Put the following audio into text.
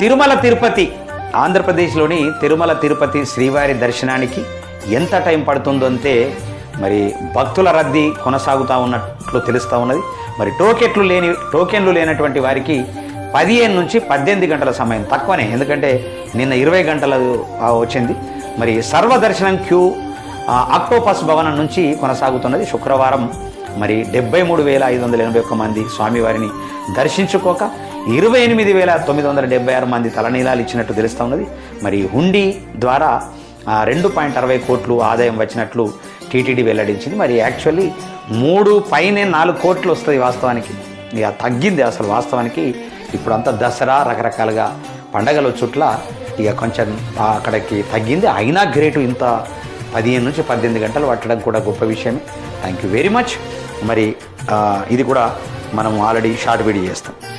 తిరుమల తిరుపతి. ఆంధ్రప్రదేశ్లోని తిరుమల తిరుపతి శ్రీవారి దర్శనానికి ఎంత టైం పడుతుందో అంతే మరి భక్తుల రద్దీ కొనసాగుతూ ఉన్నట్లు తెలుస్తూ ఉన్నది. మరి టోకెట్లు లేని టోకెన్లు లేనటువంటి వారికి పదిహేను నుంచి పద్దెనిమిది గంటల సమయం తక్కువనే. ఎందుకంటే నిన్న ఇరవై గంటలు వచ్చింది. మరి సర్వదర్శనం క్యూ అక్టోపస్ భవనం నుంచి కొనసాగుతున్నది. శుక్రవారం మరి డెబ్బై మూడు వేల ఐదు వందల ఎనభై ఒక్క మంది స్వామివారిని దర్శించుకోక ఇరవై ఎనిమిది వేల తొమ్మిది వందల డెబ్బై ఆరు మంది తలనీలాలు ఇచ్చినట్టు తెలుస్తూ ఉన్నది. మరి హుండీ ద్వారా రెండు పాయింట్ అరవై కోట్లు ఆదాయం వచ్చినట్లు టీటీడీ వెల్లడించింది. మరి యాక్చువల్లీ మూడు పైనే నాలుగు కోట్లు వస్తుంది వాస్తవానికి. ఇక తగ్గింది అసలు వాస్తవానికి. ఇప్పుడంతా దసరా రకరకాలుగా పండగల చుట్ల ఇక కొంచెం అక్కడికి తగ్గింది. అయినా గ్రేటు ఇంత పదిహేను నుంచి పద్దెనిమిది గంటలు పట్టడం కూడా గొప్ప విషయమే. Thank you very much. మరి ఇది కూడా మనం ఆల్రెడీ షార్ట్ వీడియో చేస్తాం.